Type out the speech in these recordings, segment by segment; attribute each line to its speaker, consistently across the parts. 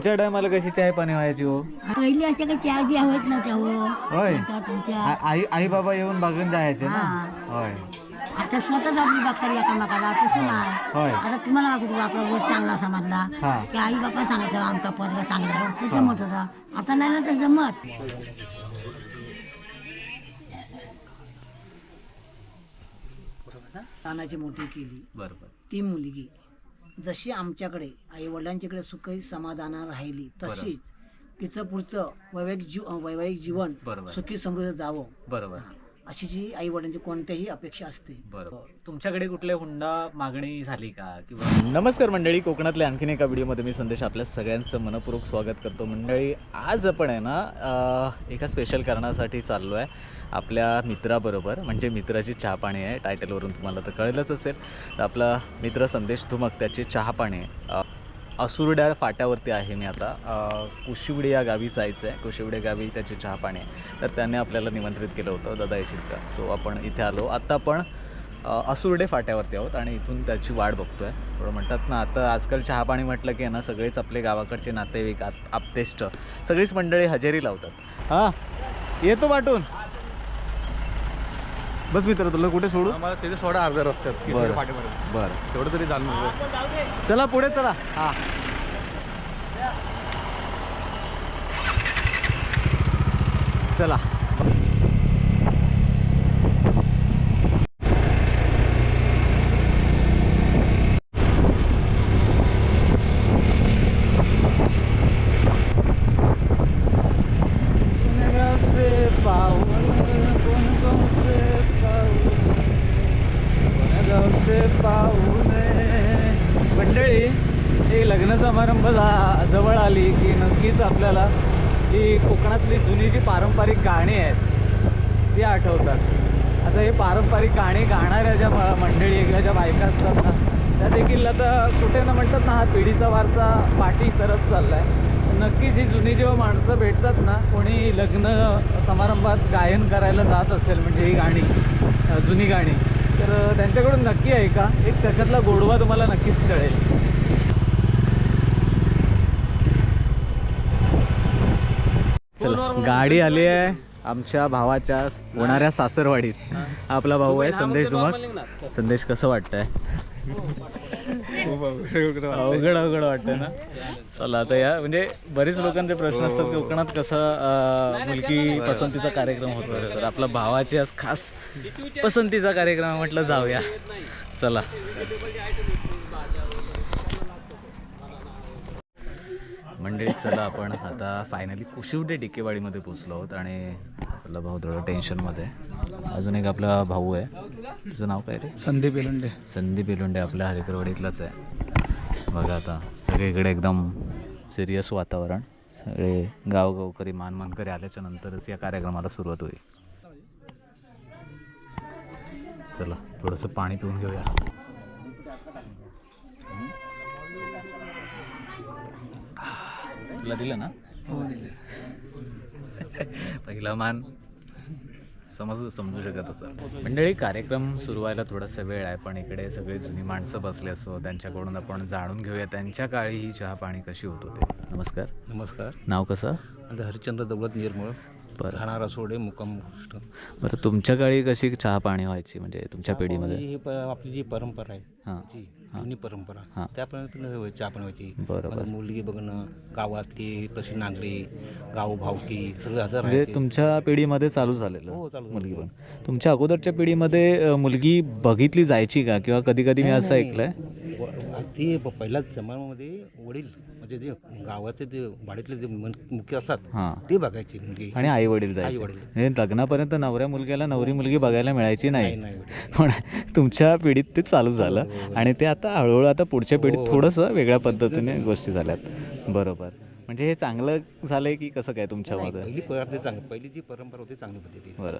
Speaker 1: तुमच्या टायमाला कशी चाय पाणी व्हायची हो?
Speaker 2: पहिली अशा काही चहा बी होत नव्हत्या हो.
Speaker 1: होय.
Speaker 2: आता तुमच्या
Speaker 1: आ- आई आई बाबा येऊन बघून जायचे ना?
Speaker 2: हा.
Speaker 1: होय.
Speaker 2: आता स्वतःच आपली बघतात एकामेकाला तसं नाही.
Speaker 1: होय.
Speaker 2: आता तुम्हाला वाटत होतं आपला रोज चांगला समजला?
Speaker 1: हा.
Speaker 2: की आई बापा सांगायचं आमचा पोरगा चांगला आहे. ते जमत होता आता नाही ना ते जमत. तानाची मोठी केली.
Speaker 1: बरोबर.
Speaker 2: ती मुलगी. जशी आमच्याकडे आई वडिलांच्याकडे सुखी समाधान राहिली तशीच तिचं पुढचं वैवाहिक जीव वैवाहिक जीवन
Speaker 1: बरोबर.
Speaker 2: सुखी समृद्ध जावं.
Speaker 1: बरोबर.
Speaker 2: अशी जी आई वडिलांची कोणत्याही अपेक्षा असते.
Speaker 1: बरोबर. तुमच्याकडे कुठले हुंडा मागणी झाली का? किंवा नमस्कार मंडळी कोकणातल्या आणखीन एका व्हिडिओमध्ये मी संदेश आपल्या सगळ्यांचं मनपूर्वक स्वागत करतो. मंडळी आज आपण आहे ना अं, एका स्पेशल कारणासाठी चाललो आहे आपल्या मित्राबरोबर. म्हणजे मित्राची चहा पाणी आहे टायटलवरून तुम्हाला तर कळलंच असेल. तर आपला मित्र संदेश धुमक त्याची चहा पाणी आहे. अं, असुरड्या फाट्यावरती आहे मी आता. कुशिवडे या गावी जायचं आहे. कुशिवडे गावी त्याची चहापाणी आहे. तर त्याने आपल्याला निमंत्रित केलं होतं दादा येशील का? सो आपण इथे आलो. आत्ता आपण असुरडे असुर्डे फाट्यावरती आहोत आणि इथून त्याची वाट आहे थोडं म्हणतात ना आता आजकाल चहा पाणी म्हटलं की आहे ना सगळेच आपले गावाकडचे नातेवाईक आत आपतेष्ट सगळीच मंडळी हजेरी लावतात. हां? येतो वाटून? बस मित्र तुला कुठे सोडू?
Speaker 3: आम्हाला तिथे सोडा अर्धा रस्त्यात
Speaker 1: बरं. बरं.
Speaker 3: तेवढं तरी जाणून
Speaker 1: चला पुढे चला. हां. चला. मंडळी हे लग्न समारंभ जा- जवळ आली की नक्कीच आपल्याला ही कोकणातली जुनी जी पारंपरिक गाणी आहेत ती आठवतात. आता हे पारंपरिक गाणी गाणाऱ्या ज्या मंडळी किंवा ज्या बायका असतात ना त्या देखील आता कुठे ना म्हणतात ना हा पिढीचा वारसा पाठी सरत आहे नक्कीच ही जुनी जेव्हा माणसं भेटतात ना कोणी लग्न समारंभात गायन करायला जात असेल म्हणजे ही गाणी जुनी गाणी तर त्यांच्याकडून नक्की आहे का? एक त्याच्यातला गोडवा तुम्हाला नक्कीच कळेल. गाडी आली आहे आमच्या भावाच्या होणाऱ्या सासरवाडीत. आपला भाऊ आहे संदेश धुमक संदेश कसं वाटतंय.
Speaker 3: खूप अवघड
Speaker 1: अवघड अवघड ना? चला आता या म्हणजे बरेच लोकांचे प्रश्न असतात की कोकणात कसं मुलगी पसंतीचा कार्यक्रम होतो तर आपला भावाची आज खास पसंतीचा कार्यक्रम म्हटलं जाऊया. चला. मंडळी चला आपण आता फायनली कुशिवडे डिकेवाडीमध्ये पोचलो आहोत आणि आपला भाऊ थोडं टेन्शनमध्ये. अजून एक आपला भाऊ आहे. तुझं नाव काय रे?
Speaker 3: संदीप एलंडे.
Speaker 1: संदीप बेलुंडे आपल्या हरिकरवाडीतलाच आहे. बघा आता सगळीकडे एकदम सिरियस वातावरण. सगळे गावगावकरी मानमानकरी आल्याच्या नंतरच या कार्यक्रमाला सुरुवात होईल. चला थोडंसं पाणी पिऊन घेऊया. तुला दिलं ना? पहिला मान. समज समजू शकत असं. मंडळी कार्यक्रम सुरू व्हायला थोडासा वेळ आहे पण इकडे सगळे जुनी माणसं बसले असो त्यांच्याकडून आपण जाणून घेऊया त्यांच्या काळी ही चहा पाणी कशी होत होते. नमस्कार.
Speaker 3: नमस्कार.
Speaker 1: नाव कसं?
Speaker 3: हरिश्चंद्र दौलत निर्मळ.
Speaker 1: बरं.
Speaker 3: राहणारा सोडे मुक्काम गोष्ट.
Speaker 1: बरं तुमच्या काळी कशी चहा पाणी व्हायची म्हणजे तुमच्या पिढीमध्ये?
Speaker 3: ही प- आपली जी परंपरा आहे
Speaker 1: हां
Speaker 3: जी जुनी परंपरा
Speaker 1: हां.
Speaker 3: त्यापर्यंत चहा पण व्हायची.
Speaker 1: बरोबर.
Speaker 3: आता मुलगी बघणं गावात ती प्रसिद्ध नागरी गाव भावकी सगळे हजर
Speaker 1: म्हणजे
Speaker 3: राहायचे.
Speaker 1: तुमच्या पिढीमध्ये चालू झालेलं
Speaker 3: हो चालू
Speaker 1: मुलगी पण तुमच्या अगोदरच्या पिढीमध्ये अं, मुलगी बघितली जायची का? किंवा कधी कधी मी असं ऐकलंय?
Speaker 3: व- ती प- पहिल्या जमान्यामध्ये वडील म्हणजे जे गावाचे जे वाडीतले जे मन- मुख्य असतात
Speaker 1: हां.
Speaker 3: ते बघायची मुलगी.
Speaker 1: आणि आई वडील जायचे.
Speaker 3: आई-वडील.
Speaker 1: म्हणजे लग्नापर्यंत नवऱ्या मुलग्याला नवरी मुलगी बघायला मिळायची
Speaker 3: नाही
Speaker 1: नाही.
Speaker 3: वडील.
Speaker 1: पण तुमच्या पिढीत ते चालू झालं
Speaker 3: हो,
Speaker 1: आणि ते आता हळूहळू आता पुढच्या पिढीत
Speaker 3: हो.
Speaker 1: थोडंसं वेगळ्या पद्धतीने गोष्टी झाल्यात. बरोबर. म्हणजे हे चांगलं झालंय की कसं काय तुमच्यामध्ये?
Speaker 3: पहिली पद्धत चांगली पहिली जी परंपरा होती चांगली पद्धती
Speaker 1: बरं.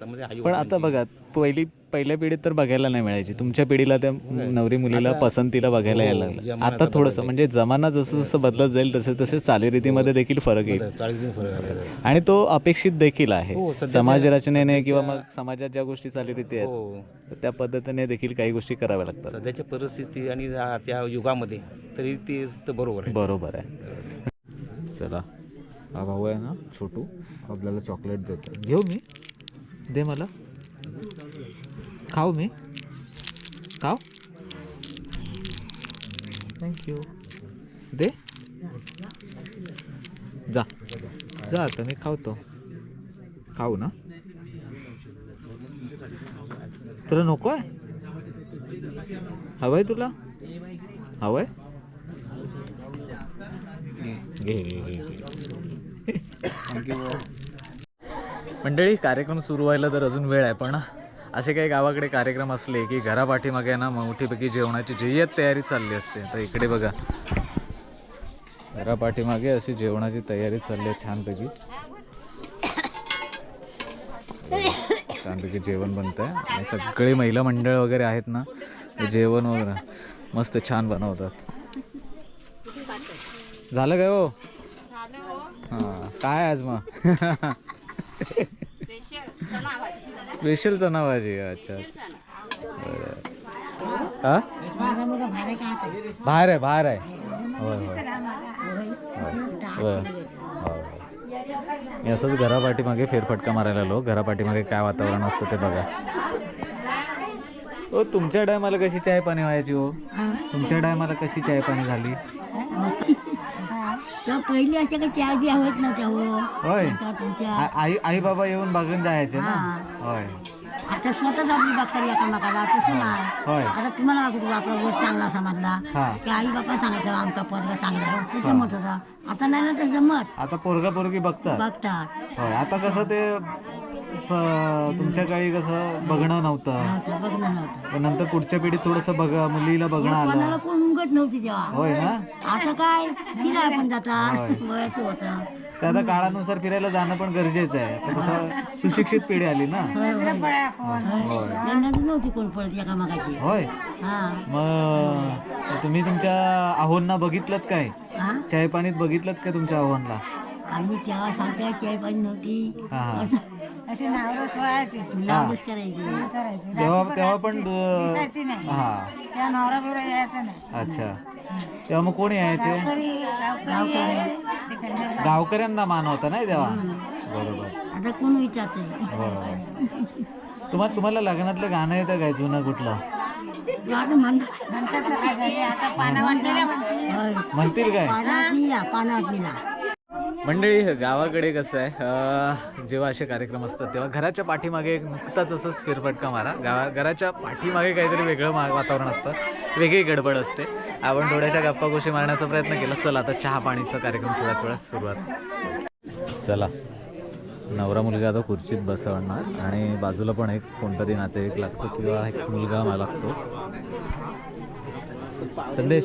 Speaker 3: समजा आई
Speaker 1: पण आता बघा पहिली पहिल्या पिढीत तर बघायला नाही मिळायची. तुमच्या पिढीला त्या नवरी मुलीला
Speaker 3: आता-
Speaker 1: पसंतीला बघायला
Speaker 3: हो,
Speaker 1: यायला लागलं.
Speaker 3: जमाना
Speaker 1: आता
Speaker 3: आता
Speaker 1: थोडंसं
Speaker 3: बदललाय.
Speaker 1: म्हणजे जमाना जसं जसं बदलत जाईल तसे तसे चालीरीतीमध्ये देखील फरक येईल.
Speaker 3: चाळीस दिन फरक आलेला आहे.
Speaker 1: आणि तो अपेक्षित देखील आहे.
Speaker 3: हो, सध्याच्या-
Speaker 1: समाज रचनेने किंवा मग समाजात ज्या गोष्टी चालीरीती आहेत
Speaker 3: हो.
Speaker 1: तर त्या पद्धतीने देखील काही गोष्टी कराव्या लागतात.
Speaker 3: सध्याच्या परिस्थिती आणि त्या- त्या युगामध्ये तरी ते तर बरोबर आहे.
Speaker 1: बरोबर आहे. चला. हा भाऊ आहे ना छोटू. आपल्याला चॉकलेट देतो घेऊ मी. दे मला. खाऊ मी. खाऊ? थँक्यू दे. जा. जा आता मी खावतो. खाऊ ना. तुला नको आहे? हवं आहे तुला? हवं आहे मंडळी कार्यक्रम सुरू व्हायला तर अजून वेळ आहे पण असे काही गावाकडे कार्यक्रम असले की घरापाठीमागे ना मोठीपैकी जेवणाची जय्यत तयारी चालली असते. तर इकडे बघा. घरापाठीमागे अशी जेवणाची तयारी चालली आहे छानपैकी. छानपैकी जेवण बनत आहे. आणि सगळे महिला मंडळ वगैरे आहेत ना जेवण वगैरे मस्त छान बनवतात. झालं काय हो? हां. काय आज मग? स्पेशल चना भाजी अच्छा. अच्छा हा? बाहेर आहे बाहेर आहे. होय होय. होय होय. मी असंच घरापाठीमागे फेरफटका मारायला आलो. घरापाठीमागे काय वातावरण असतं ते बघा. हो तुमच्या टायमाला कशी चाय पाणी व्हायची हो? तुमच्या टायमाला कशी चाय पाणी झाली
Speaker 4: तर पहिली अशा काही चहा बी हो.
Speaker 1: होय.
Speaker 4: आता तुमच्या
Speaker 1: आ- आई आई बाबा येऊन बघून जायचे ना? होय.
Speaker 4: आता स्वतःच आपली बघतात एकामेकाला तसं नाही
Speaker 1: होय.
Speaker 4: आता तुम्हाला वाटतं आपला रोज चांगला समजला?
Speaker 1: हा.
Speaker 4: की आई बापा सांगायचं आमचा पोरगा चांगला आहे. ते जमत होता. आता नाही ना ते जमत.
Speaker 1: आता पोरगा पोरगी बघतात.
Speaker 4: बघतात.
Speaker 1: आता कसं ते तुमच्या काळी कसं बघणं नव्हतं.
Speaker 4: बघणं नव्हतं.
Speaker 1: नंतर पुढच्या पिढीत थोडंसं बघ मुलीला बघणं आलं.
Speaker 4: उंगट नव्हती तेव्हा.
Speaker 1: होय ना?
Speaker 4: आता काय? आहे आपण जातात. वयाचं होतं.
Speaker 1: ते आता काळानुसार फिरायला जाणं पण गरजेचं आहे. आता कसं सुशिक्षित पिढी आली ना? होय
Speaker 4: नव्हती कोण हा.
Speaker 1: मग तुम्ही तुमच्या आहोंना बघितलं काय?
Speaker 4: हा?
Speaker 1: चाय पाणीत बघितलं का तुमच्या आहोंना
Speaker 4: आम्ही तेव्हा सांगता चाय पाणी नव्हती.
Speaker 1: हा हा.
Speaker 4: व्हायचे करायची.
Speaker 1: तेव्हा तेव्हा पण दु- हा.
Speaker 4: त्या नवरा बिवरा यायचा नाही.
Speaker 1: अच्छा. तेव्हा मग कोण यायचे? गावकऱ्यांना मान होता नाही तेव्हा? बरोबर.
Speaker 4: आता कोण विचारते
Speaker 1: बरोबर. तुम्हाला तुम्हाला लग्नातलं गाणं येतं काय जुनं कुठलं? म्हणतील. काय?
Speaker 4: निला पानात निला
Speaker 1: मंडळी गावाकडे कसं आहे जेव्हा असे कार्यक्रम असतात तेव्हा घराच्या पाठीमागे एक नुकताच असंच फेरफटका मारा. गावा घराच्या पाठीमागे काहीतरी वेगळं मा वातावरण असतं. वेगळी गडबड असते. आपण थोड्याशा गप्पा गोष्टी मारण्याचा प्रयत्न केला. चला आता चहा पाणीचा कार्यक्रम थोड्याच वेळात सुरुवात. चला. नवरा मुलगा आता खुर्चीत बसवणार आणि बाजूला पण एक कोणतरी नातेवाईक लागतो किंवा एक मुलगा मला लागतो. संदेश.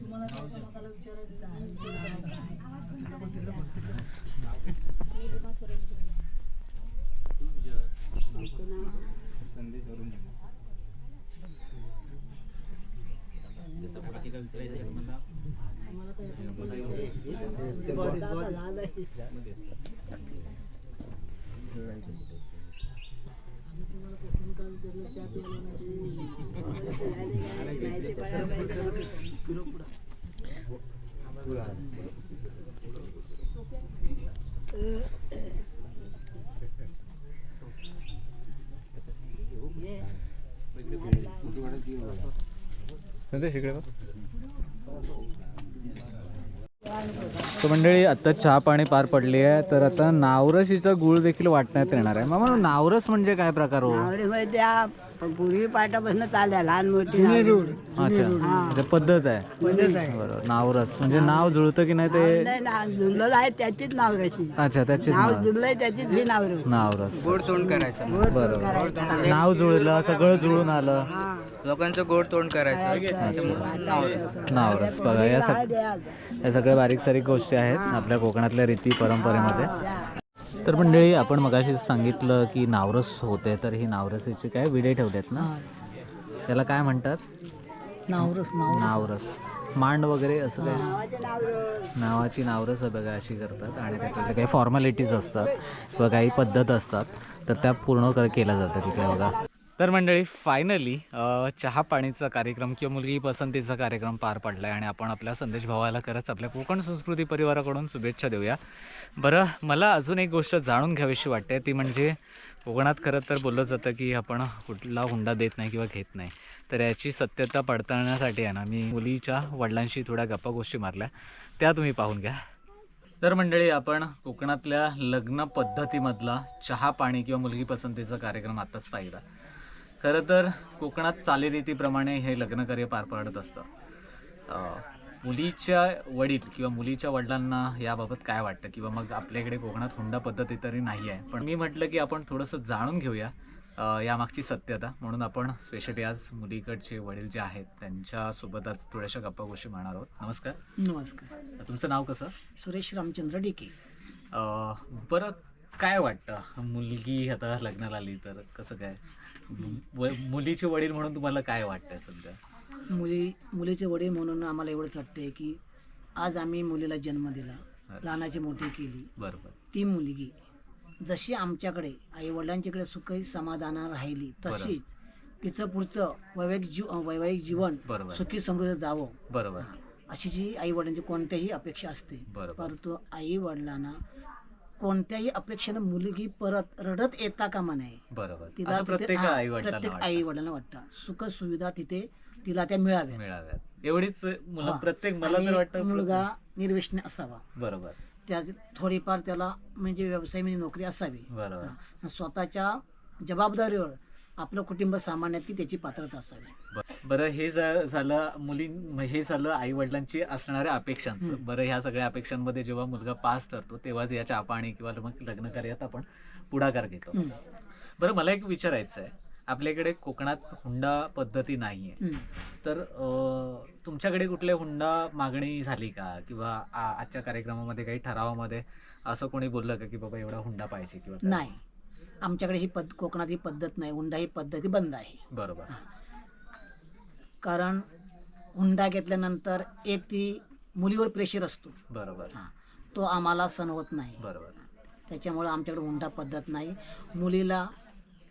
Speaker 1: तुम्हाला विचारायचं संदेश इकडे तर मंडळी आता चहा पाणी पार पडली आहे तर आता नावरशीचा गुळ देखील वाटण्यात येणार आहे. मग नावरस म्हणजे काय प्रकार हो?
Speaker 5: म्हणजे त्या त्या पूर्वी पाठापासून चालल्या लहान मोठी
Speaker 1: अच्छा. म्हणजे पद्धत आहे. बरोबर. नावरस. म्हणजे नाव जुळतं की नाही ते?
Speaker 5: जुळलेलं आहे त्याचीच नावराशी
Speaker 1: अच्छा त्याचीच
Speaker 5: नाव
Speaker 1: नाव.
Speaker 5: जुळलंय त्याचीच ही नावर
Speaker 1: नावरस. गोड तोंड करायचं. बरोबर. नाव जुळलं सगळं जुळून आलं.
Speaker 6: लोकांचं गोड तोंड करायचं.
Speaker 1: नावरस. बघा या सग या सगळ्या बारीक सारीक गोष्टी आहेत आपल्या कोकणातल्या रीती परंपरेमध्ये. तर मंडळी आपण मगाशी सांगितलं की नावरस होते तर ही नावरसीची काय विडे ठेवतात ना? त्याला काय म्हणतात?
Speaker 2: नावरस नाव
Speaker 1: नावरस. मांड वगैरे असं काय? नावाची नावरस बघा अशी करतात. आणि त्याच्यात काही फॉर्मॅलिटीज असतात किंवा काही पद्धत असतात तर त्या पूर्ण कर केल्या जातात तिकडे बघा. तर मंडळी फायनली चहा पाणीचा कार्यक्रम किंवा मुलगी पसंतीचा कार्यक्रम पार पडला आहे आणि आपण आपल्या संदेश भावाला खरंच आपल्या कोकण संस्कृती परिवाराकडून शुभेच्छा देऊया. बरं मला अजून एक गोष्ट जाणून घ्यावीशी वाटते. ती म्हणजे कोकणात खरं तर बोललं जातं की आपण कुठला हुंडा देत नाही किंवा घेत नाही. तर याची सत्यता पडताळण्यासाठी आहे ना मी मुलीच्या वडिलांशी थोड्या गप्पा गोष्टी मारल्या. त्या तुम्ही पाहून घ्या. तर मंडळी आपण कोकणातल्या लग्न पद्धतीमधला चहा पाणी किंवा मुलगी पसंतीचा कार्यक्रम आत्ताच पाहिला. खरं तर कोकणात चालीरीतीप्रमाणे हे लग्नकार्य पार पडत असतं. मुलीच्या वडील किंवा मुलीच्या वडिलांना याबाबत काय वाटतं? किंवा मग आपल्याकडे कोकणात हुंडा पद्धती तरी नाही आहे. पण मी म्हटलं की आपण थोडंसं जाणून घेऊया यामागची सत्यता. म्हणून आपण स्पेशली आज मुलीकडचे वडील जे आहेत त्यांच्यासोबत आज थोड्याशा गप्पा गोष्टी मारणार आहोत. नमस्कार.
Speaker 2: नमस्कार.
Speaker 1: तुमचं नाव कसं?
Speaker 2: सुरेश रामचंद्र डिके
Speaker 1: अं, बरं काय वाटतं? मुलगी आता लग्नाला आली तर कसं काय? मुलीचे वडील म्हणून तुम्हाला काय वाटतंय सध्या?
Speaker 2: मुली मुलीचे वडील म्हणून आम्हाला एवढंच वाटतंय की आज आम्ही मुलीला जन्म दिला. लहानाची मोठी केली.
Speaker 1: बरोबर.
Speaker 2: ती मुलगी जशी आमच्याकडे आई वडिलांच्याकडे सुखी समाधानात राहिली तशीच तिचं पुढचं वैवाहिक जीव वैवाहिक जीवन. सुखी समृद्ध जावं.
Speaker 1: बरोबर.
Speaker 2: अशी जी आई वडिलांची कोणत्याही अपेक्षा असते. परंतु आई वडिलांना कोणत्याही अपेक्षेनं मुलगी परत रडत येता कामा नये.
Speaker 1: बरोबर.
Speaker 2: तिला
Speaker 1: असं
Speaker 2: तिथे-
Speaker 1: प्रत्येक
Speaker 2: हा,
Speaker 1: आई
Speaker 2: प्रत्येक
Speaker 1: वाटतं.
Speaker 2: आई वडिलांना वाटतं. सुख सुविधा तिथे तिला त्या मिळाव्या
Speaker 1: मिळाव्यात. एवढीच मुलं
Speaker 2: हा.
Speaker 1: प्रत्येक मला
Speaker 2: आणि
Speaker 1: तर वाटतं
Speaker 2: मुलगा निर्विष्ण असावा.
Speaker 1: बरोबर.
Speaker 2: त्या थोडीफार त्याला म्हणजे व्यवसाय म्हणजे नोकरी असावी.
Speaker 1: बरोबर.
Speaker 2: हा. स्वतःच्या जबाबदारीवर आपलं कुटुंब सामान्यात की त्याची पात्रता असावी.
Speaker 1: बरं हे झालं मुली हे झालं आई वडिलांची असणाऱ्या अपेक्षांचं. बरं ह्या सगळ्या अपेक्षांमध्ये जेव्हा मुलगा पास ठरतो तेव्हाच या चहा पाणी किंवा मग लग्न कार्यात आपण पुढाकार घेतो. बरं मला एक विचारायचं आहे. आपल्याकडे कोकणात हुंडा पद्धती नाहीये. तर तुमच्याकडे कुठले हुंडा मागणी झाली का? किंवा आजच्या कार्यक्रमामध्ये काही ठरावामध्ये असं कोणी बोललं का की बाबा एवढा हुंडा पाहिजे किंवा?
Speaker 2: नाही. आमच्याकडे ही पद कोकणात ही पद्धत नाही हुंडा ही पद्धती बंद आहे.
Speaker 1: बरोबर.
Speaker 2: कारण हुंडा घेतल्यानंतर एक ती मुलीवर प्रेशर असतो.
Speaker 1: बरोबर.
Speaker 2: हा. तो आम्हाला सण होत नाही.
Speaker 1: बरोबर.
Speaker 2: त्याच्यामुळे आमच्याकडे हुंडा पद्धत नाही. मुलीला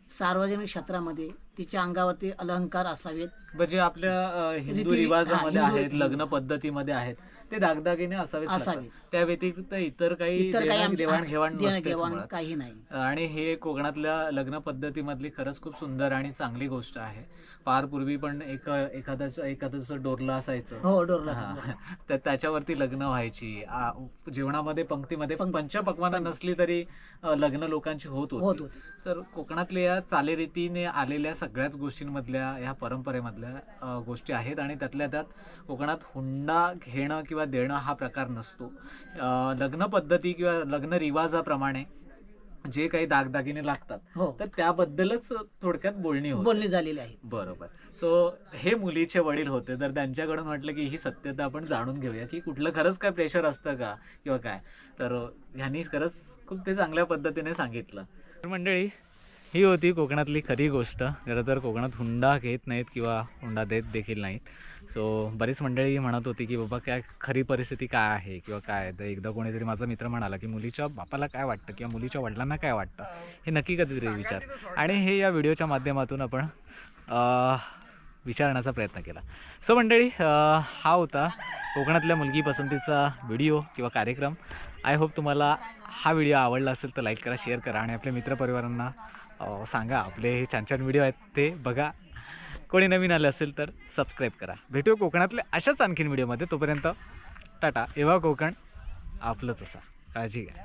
Speaker 2: सार्वजनिक क्षेत्रामध्ये तिच्या अंगावरती अलंकार असावेत.
Speaker 1: म्हणजे आपल्या अं, हिंदू
Speaker 2: रीती-
Speaker 1: रिवाजामध्ये
Speaker 2: हिंदू-
Speaker 1: आहेत लग्न पद्धतीमध्ये आहेत ते दागदागिने असावेच
Speaker 2: असावेत.
Speaker 1: त्या व्यतिरिक्त इतर काही
Speaker 2: इतर काही
Speaker 1: देवाण-
Speaker 2: आमच्या-
Speaker 1: देवाणघेवाण नसतेच
Speaker 2: देवाणघेवाण
Speaker 1: मुळात.
Speaker 2: काही नाही.
Speaker 1: आणि हे कोकणातल्या लग्न पद्धतीमधली खरंच खूप सुंदर आणि चांगली गोष्ट आहे. फार पूर्वी पण एक एखाद्याचं एखाद्याचं डोरलं असायचं.
Speaker 2: हो डोरला
Speaker 1: हा. तर त्याच्यावरती लग्न व्हायची. आ, जेवणामध्ये पंक्तीमध्ये
Speaker 2: पंक-
Speaker 1: पंचपक्वानं
Speaker 2: पंक-
Speaker 1: नसली तरी अ, लग्न लोकांची होत
Speaker 2: होत.
Speaker 1: होती
Speaker 2: होते.
Speaker 1: तर कोकणातल्या या चालीरीतीने आलेल्या सगळ्याच गोष्टींमधल्या ह्या परंपरेमधल्या अ, गोष्टी आहेत आणि त्यातल्या त्यात कोकणात हुंडा घेणं किंवा देणं हा प्रकार नसतो. अ, लग्न पद्धती किंवा लग्न रिवाजाप्रमाणे जे काही दागदागिने लागतात
Speaker 2: हो.
Speaker 1: तर त्याबद्दलच थोडक्यात बोलणी होती.
Speaker 2: बोलणी झालेली आहे.
Speaker 1: बरोबर. सो हे मुलीचे वडील होते तर त्यांच्याकडून म्हटलं की ही सत्यता आपण जाणून घेऊया की कुठलं खरंच काय प्रेशर असतं का किंवा काय. तर ह्यांनी खरंच खूप ते चांगल्या पद्धतीने सांगितलं. तर मंडळी ही होती कोकणातली खरी गोष्ट. खरं तर कोकणात हुंडा घेत नाहीत किंवा हुंडा देत देखील नाहीत. सो बरीच मंडळी म्हणत होती की बाबा काय खरी परिस्थिती काय आहे किंवा काय तर एकदा कोणीतरी माझा मित्र म्हणाला की मुलीच्या बापाला काय वाटतं किंवा मुलीच्या वडिलांना काय वाटतं? हे नक्की कधीतरी विचार. आणि हे या व्हिडिओच्या माध्यमातून आपण विचारण्याचा प्रयत्न केला. सो मंडळी हा होता कोकणातल्या मुलगी पसंतीचा व्हिडिओ किंवा कार्यक्रम. आय होप तुम्हाला हा व्हिडिओ आवडला असेल तर लाईक करा शेअर करा आणि आपल्या मित्रपरिवारांना सांगा आपले हे छान छान व्हिडिओ आहेत ते बघा. कोणी नवीन आले असेल तर सबस्क्राईब करा. भेटू कोकणातले अशाच आणखीन व्हिडिओमध्ये तोपर्यंत टाटा. एव्हा कोकण आपलंच असा. काळजी घ्या.